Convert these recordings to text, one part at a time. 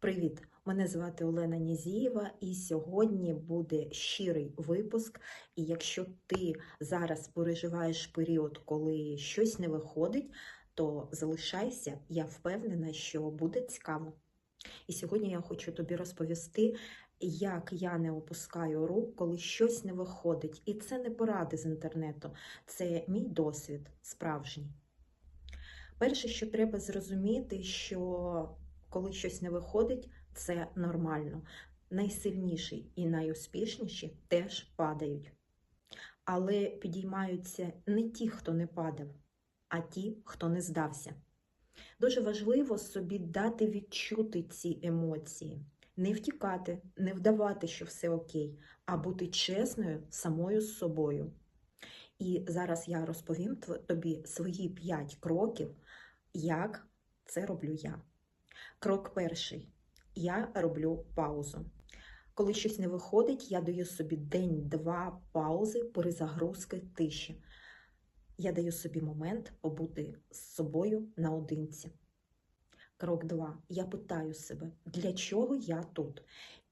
Привіт! Мене звати Олена Нізієва, і сьогодні буде щирий випуск. І якщо ти зараз переживаєш період, коли щось не виходить, то залишайся, я впевнена, що буде цікаво. І сьогодні я хочу тобі розповісти, як я не опускаю рук, коли щось не виходить. І це не поради з інтернету, це мій досвід справжній. Перше, що треба зрозуміти, що коли щось не виходить, це нормально. Найсильніші і найуспішніші теж падають. Але підіймаються не ті, хто не падав, а ті, хто не здався. Дуже важливо собі дати відчути ці емоції, не втікати, не вдавати, що все окей, а бути чесною самою з собою. І зараз я розповім тобі свої 5 кроків, як це роблю я. Крок перший. Я роблю паузу. Коли щось не виходить, я даю собі день-два паузи, перезагрузки тиші. Я даю собі момент побути з собою наодинці. Крок 2. Я питаю себе, для чого я тут?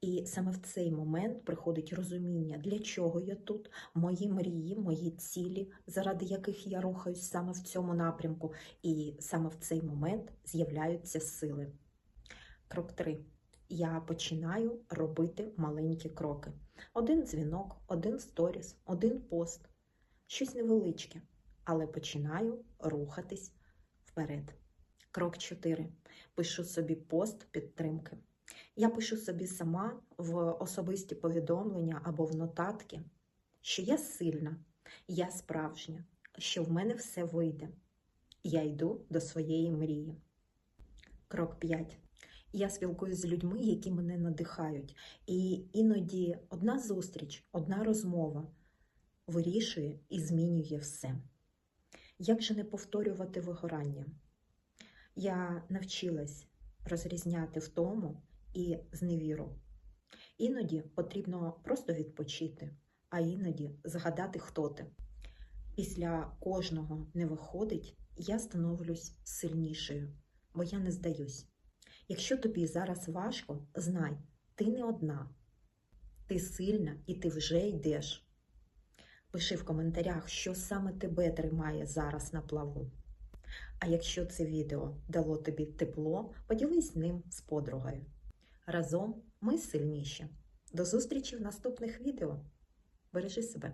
І саме в цей момент приходить розуміння, для чого я тут, мої мрії, мої цілі, заради яких я рухаюсь саме в цьому напрямку. І саме в цей момент з'являються сили. Крок 3. Я починаю робити маленькі кроки. Один дзвінок, один сторіс, один пост. Щось невеличке, але починаю рухатись вперед. Крок 4. Пишу собі пост підтримки. Я пишу собі сама в особисті повідомлення або в нотатки, що я сильна, я справжня, що в мене все вийде. Я йду до своєї мрії. Крок 5. Я спілкуюся з людьми, які мене надихають. І іноді одна зустріч, одна розмова вирішує і змінює все. Як же не повторювати вигорання? Я навчилась розрізняти втому і зневіру. Іноді потрібно просто відпочити, а іноді згадати, хто ти. Після кожного не виходить, я становлюсь сильнішою, бо я не здаюсь. Якщо тобі зараз важко, знай, ти не одна. Ти сильна і ти вже йдеш. Пиши в коментарях, що саме тебе тримає зараз на плаву. А якщо це відео дало тобі тепло, поділись ним з подругою. Разом ми сильніші. До зустрічі в наступних відео. Бережи себе!